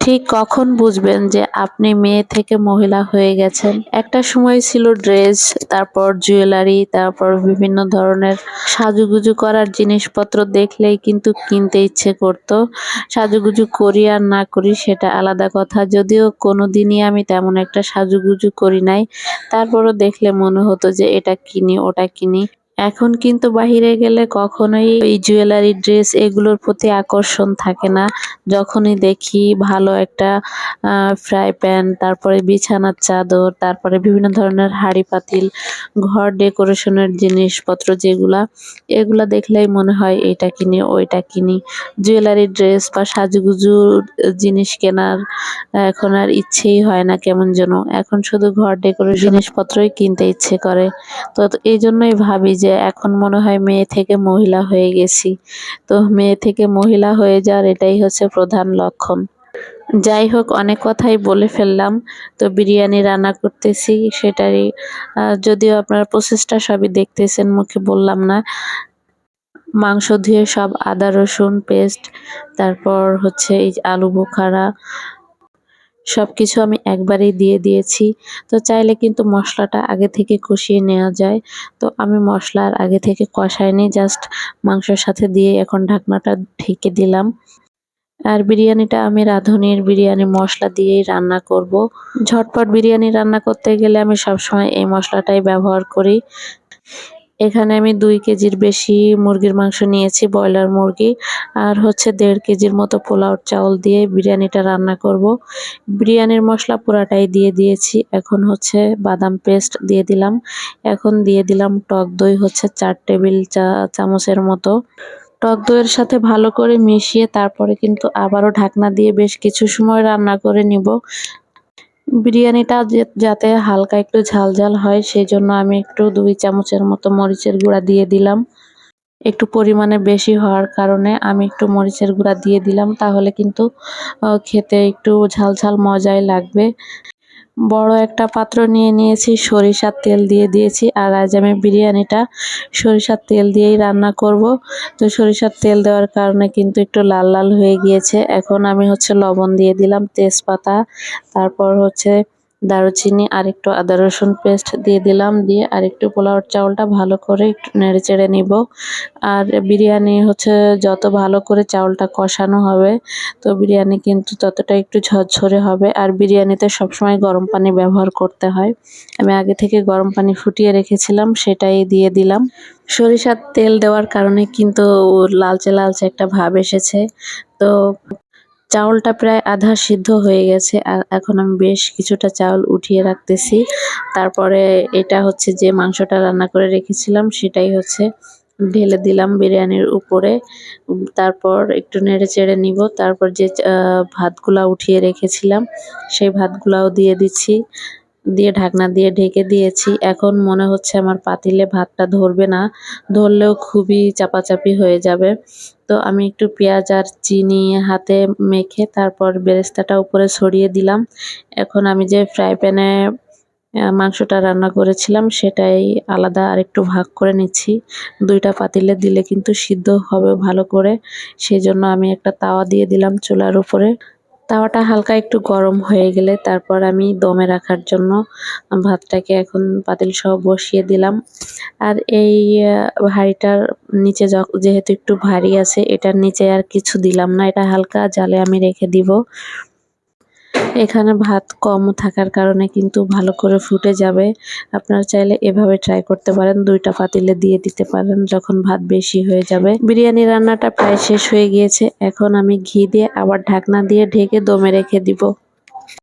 ঠিক কখন বুঝবেন যে আপনি মেয়ে থেকে মহিলা হয়ে গেছেন? একটা সময় ছিল ড্রেস, তারপর জুয়েলারি, তারপর বিভিন্ন ধরনের সাজুগুজু করার জিনিসপত্র দেখলেই কিন্তু কিনতে ইচ্ছে করত। সাজুগুজু করি আর না করি সেটা আলাদা কথা। যদিও কোনো দিনই আমি তেমন একটা সাজুগুজু করি নাই। তারপরও দেখলে মনে হতো যে এটা কিনি, ওটা কিনি। এখন কিন্তু বাহিরে গেলে কখনোই এই জুয়েলারি ড্রেস এগুলোর প্রতি আকর্ষণ থাকে না। যখনই দেখি ভালো একটা ফ্রাই প্যান তারপরে বিছানার চাদর, তারপরে বিভিন্ন ধরনের হাঁড়ি পাতিল, ঘর ডেকোরেশনের জিনিসপত্র যেগুলা, এগুলা দেখলেই মনে হয় এটা কিনি, ওইটা কিনি। জুয়েলারি ড্রেস বা সাজুগুজু জিনিস কেনার, এখন আর ইচ্ছেই হয় না কেমন যেন। এখন শুধু ঘর ডেকোরেশন জিনিসপত্রই কিনতে ইচ্ছে করে। তো এই জন্যই ভাবি যে এখন মনে হয় মেয়ে থেকে মহিলা হয়ে গেছি। তো মেয়ে থেকে মহিলা হয়ে যাওয়ার এটাই হচ্ছে প্রধান লক্ষণ। যাই হোক, অনেক কথাই বলে ফেললাম। তো বিরিয়ানি রান্না করতেছি, সেটারই যদিও আপনার প্রসেসটা সবই দেখতেছেন, মুখে বললাম না। মাংস ধুয়ে সব আদা, রসুন পেস্ট তারপর হচ্ছে এই আলু বোখারা সব কিছু আমি একবারেই দিয়ে দিয়েছি। তো চাইলে কিন্তু মশলাটা আগে থেকে কষিয়ে নেওয়া যায়। তো আমি মশলার আগে থেকে কষাইনি জাস্ট মাংসের সাথে দিয়ে এখন ঢাকনাটা ঢেকে দিলাম। আর বিরিয়ানিটা আমি রাঁধুনির বিরিয়ানি মশলা দিয়েই রান্না করব। ঝটপট বিরিয়ানি রান্না করতে গেলে আমি সবসময় এই মশলাটাই ব্যবহার করি। এখানে আমি দুই কেজির বেশি মুরগির মাংস নিয়েছি, ব্রয়লার মুরগি, আর হচ্ছে দেড় কেজির মতো পোলাওর চাউল দিয়ে বিরিয়ানিটা রান্না করব। বিরিয়ানির মশলা পুরাটাই দিয়ে দিয়েছি, এখন হচ্ছে বাদাম পেস্ট দিয়ে দিলাম। এখন দিয়ে দিলাম টক দই হচ্ছে চার টেবিল চা চামচের মতো। টক দইয়ের সাথে ভালো করে মিশিয়ে তারপরে কিন্তু আবারও ঢাকনা দিয়ে বেশ কিছু সময় রান্না করে নিব। বিরিয়ানিটা যাতে হালকা একটু ঝাল ঝাল হয় সেই জন্য আমি একটু দুই চামচের মতো মরিচের গুঁড়া দিয়ে দিলাম। একটু পরিমাণে বেশি হওয়ার কারণে আমি একটু মরিচের গুঁড়া দিয়ে দিলাম, তাহলে কিন্তু খেতে একটু ঝাল ঝাল মজাই লাগবে। বড় একটা পাত্র নিয়ে নিয়েছি, সরিষার তেল দিয়ে দিয়েছি আর আজ আমি বিরিয়ানিটা সরিষার তেল দিয়েই রান্না করব। তো সরিষার তেল দেওয়ার কারণে কিন্তু একটু লাল লাল হয়ে গিয়েছে। এখন আমি হচ্ছে লবণ দিয়ে দিলাম তেজপাতা, তারপর হচ্ছে দারুচিনি আর একটু আদা রসুন পেস্ট দিয়ে দিলাম, দিয়ে আর একটু পোলাওর চাউলটা ভালো করে একটু নেড়ে চেড়ে নিব। আর বিরিয়ানি হচ্ছে যত ভালো করে চাউলটা কষানো হবে, তো বিরিয়ানি কিন্তু ততটা একটু ঝরঝরে হবে। আর বিরিয়ানিতে সবসময় গরম পানি ব্যবহার করতে হয়। আমি আগে থেকে গরম পানি ফুটিয়ে রেখেছিলাম, সেটাই দিয়ে দিলাম। সরিষার তেল দেওয়ার কারণে কিন্তু লালচে লালচে একটা ভাব এসেছে। তো চাউলটা প্রায় আধা সিদ্ধ হয়ে গেছে, আর এখন আমি বেশ কিছুটা চাউল উঠিয়ে রাখতেছি। তারপরে এটা হচ্ছে যে মাংসটা রান্না করে রেখেছিলাম, সেটাই হচ্ছে ঢেলে দিলাম বিরিয়ানির উপরে। তারপর একটু নেড়ে চেড়ে নিব, তারপর যে ভাতগুলা উঠিয়ে রেখেছিলাম, সেই ভাতগুলাও দিয়ে দিচ্ছি। দিয়ে ঢাকনা দিয়ে ঢেকে দিয়েছি। এখন মনে হচ্ছে আমার পাতিলে ভাতটা ধরবে না, ধরলেও খুবই চাপাচাপি হয়ে যাবে। তো আমি একটু পেঁয়াজ আর চিনি হাতে মেখে তারপর বেরেস্তাটা উপরে ছড়িয়ে দিলাম। এখন আমি যে ফ্রাই প্যানে মাংসটা রান্না করেছিলাম সেটাই আলাদা আর একটু ভাগ করে নিচ্ছি। দুইটা পাতিলে দিলে কিন্তু সিদ্ধ হবে ভালো করে। সেই জন্য আমি একটা তাওয়া দিয়ে দিলাম চুলার উপরে। তাওয়াটা হালকা একটু গরম হয়ে গেলে তারপর আমি দমে রাখার জন্য ভাতটাকে এখন পাতিল সহ বসিয়ে দিলাম। আর এই হাঁড়িটার নিচে যেহেতু একটু ভারী আছে, এটার নিচে আর কিছু দিলাম না। এটা হালকা জালে আমি রেখে দিব। এখানে ভাত কম থাকার কারণে কিন্তু ভালো করে ফুটে যাবে। আপনারা চাইলে এভাবে ট্রাই করতে পারেন, দুইটা পাতিলে দিয়ে দিতে পারেন যখন ভাত বেশি হয়ে যাবে। বিরিয়ানি রান্নাটা প্রায় শেষ হয়ে গিয়েছে, এখন আমি ঘি দিয়ে আবার ঢাকনা দিয়ে ঢেকে দমে রেখে দিব।